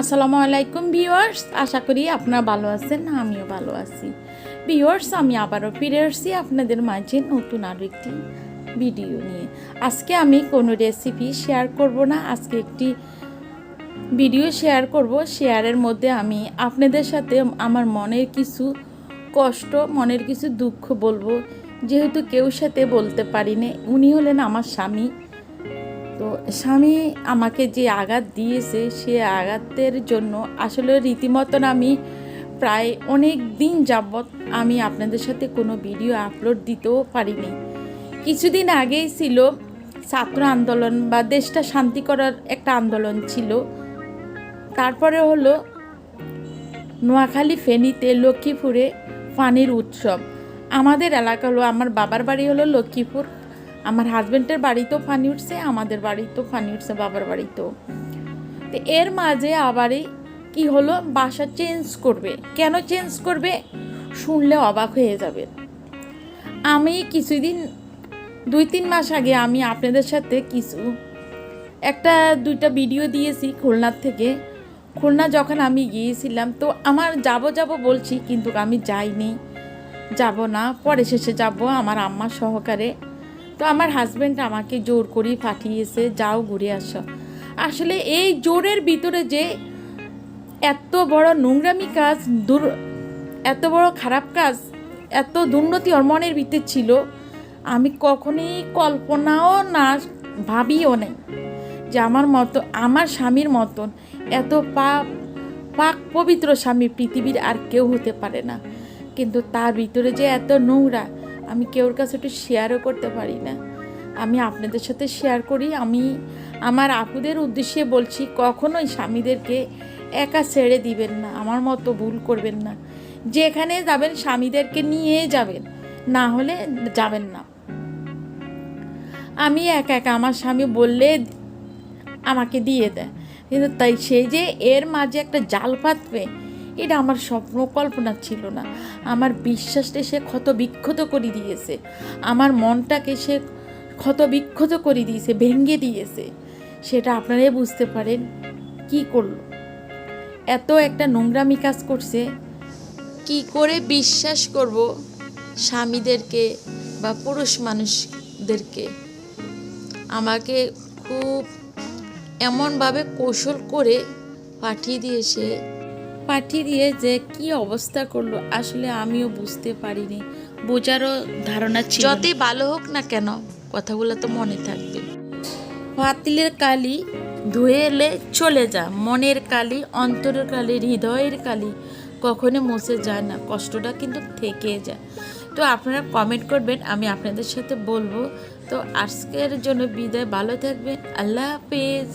আসসালামু আলাইকুম ভিউয়ার্স, আশা করি আপনারা ভালো আছেন, আমিও ভালো আছি। ভিউয়ার্স, আমি আবারও ফিরে আসছি আপনাদের মাঝে নতুন আরও একটি ভিডিও নিয়ে। আজকে আমি কোনো রেসিপি শেয়ার করব না, আজকে একটি ভিডিও শেয়ার করব। শেয়ারের মধ্যে আমি আপনাদের সাথে আমার মনের কিছু কষ্ট, মনের কিছু দুঃখ বলব। যেহেতু কেউ সাথে বলতে পারিনি, উনি হলেন আমার স্বামী। তো স্বামী আমাকে যে আঘাত দিয়েছে, সে আঘাতের জন্য আসলে রীতিমতন আমি প্রায় অনেক দিন যাবৎ আমি আপনাদের সাথে কোনো ভিডিও আপলোড দিতেও পারিনি। কিছুদিন আগেই ছিল ছাত্র আন্দোলন বা দেশটা শান্তি করার একটা আন্দোলন ছিল। তারপরে হলো নোয়াখালী ফেনীতে লক্ষ্মীপুরে পানির উৎসব। আমাদের এলাকা হলো, আমার বাবার বাড়ি হলো লক্ষ্মীপুর। আমার হাজব্যান্ডের বাড়িতেও ফানি উঠছে, আমাদের বাড়িতেও ফানি উঠছে, বাবার বাড়িতেও। তো এর মাঝে আবারই কি হলো? বাসা চেঞ্জ করবে। কেন চেঞ্জ করবে? শুনলে অবাক হয়ে যাবে। আমি কিছুদিন, দুই তিন মাস আগে আমি আপনাদের সাথে কিছু, একটা, দুইটা ভিডিও দিয়েছি খুলনার থেকে। খুলনা যখন আমি গিয়েছিলাম, তো আমার যাব যাব বলছি, কিন্তু আমি যাইনি। যাব না, পরে শেষে যাব, আমার আম্মার সহকারে। তো আমার হাজব্যান্ড আমাকে জোর করেই পাঠিয়েছে, যাও ঘুরে আসো। আসলে এই জোরের ভিতরে যে এত বড় নোংরামি কাজ, দূর, এত বড় খারাপ কাজ, এত দুর্নীতি ওর মনের ভিতরে ছিল, আমি কখনোই কল্পনাও না, ভাবিও নেই যে আমার মতো, আমার স্বামীর মতন এত পাপ পাক পবিত্র স্বামী পৃথিবীর আর কেউ হতে পারে না। কিন্তু তার ভিতরে যে এত নোংরা আমি কেউর কাছে একটু শেয়ারও করতে পারি না। আমি আপনাদের সাথে শেয়ার করি, আমি আমার আপুদের উদ্দেশ্যে বলছি, কখনোই স্বামীদেরকে একা ছেড়ে দিবেন না, আমার মতো ভুল করবেন না। যেখানে যাবেন স্বামীদেরকে নিয়ে যাবেন, না হলে যাবেন না। আমি একা একা, আমার স্বামী বললে আমাকে দিয়ে দেয়। কিন্তু তাই সে যে এর মাঝে একটা জাল পাতবে এটা আমার স্বপ্ন, কল্পনা ছিল না। আমার বিশ্বাসটা সে ক্ষত বিক্ষত করে দিয়েছে। আমার মনটাকে সে ক্ষত বিক্ষত করে দিয়েছে, ভেঙে দিয়েছে। সেটা আপনারাই বুঝতে পারেন কি করল। এত একটা নোংরামি কাজ করছে। কি করে বিশ্বাস করব স্বামীদেরকে বা পুরুষ মানুষদেরকে? আমাকে খুব এমনভাবে কৌশল করে পাঠিয়ে দিয়েছে পাঠিয়ে দিয়ে যে কি অবস্থা করল আসলে আমিও বুঝতে পারিনি। বোঝারও ধারণা ছিল যতই ভালো হোক না কেন কথাগুলো তো মনে থাকবে। পাতিলের কালি ধুয়ে এলে চলে যা মনের কালি অন্তরের কালি হৃদয়ের কালি কখনো মুছে যায় না কষ্টটা কিন্তু থেকে যায়। তো আপনারা কমেন্ট করবেন আমি আপনাদের সাথে বলব। তো আজকের জন্য বিদায় ভালো থাকবেন আল্লাহ হাফেজ।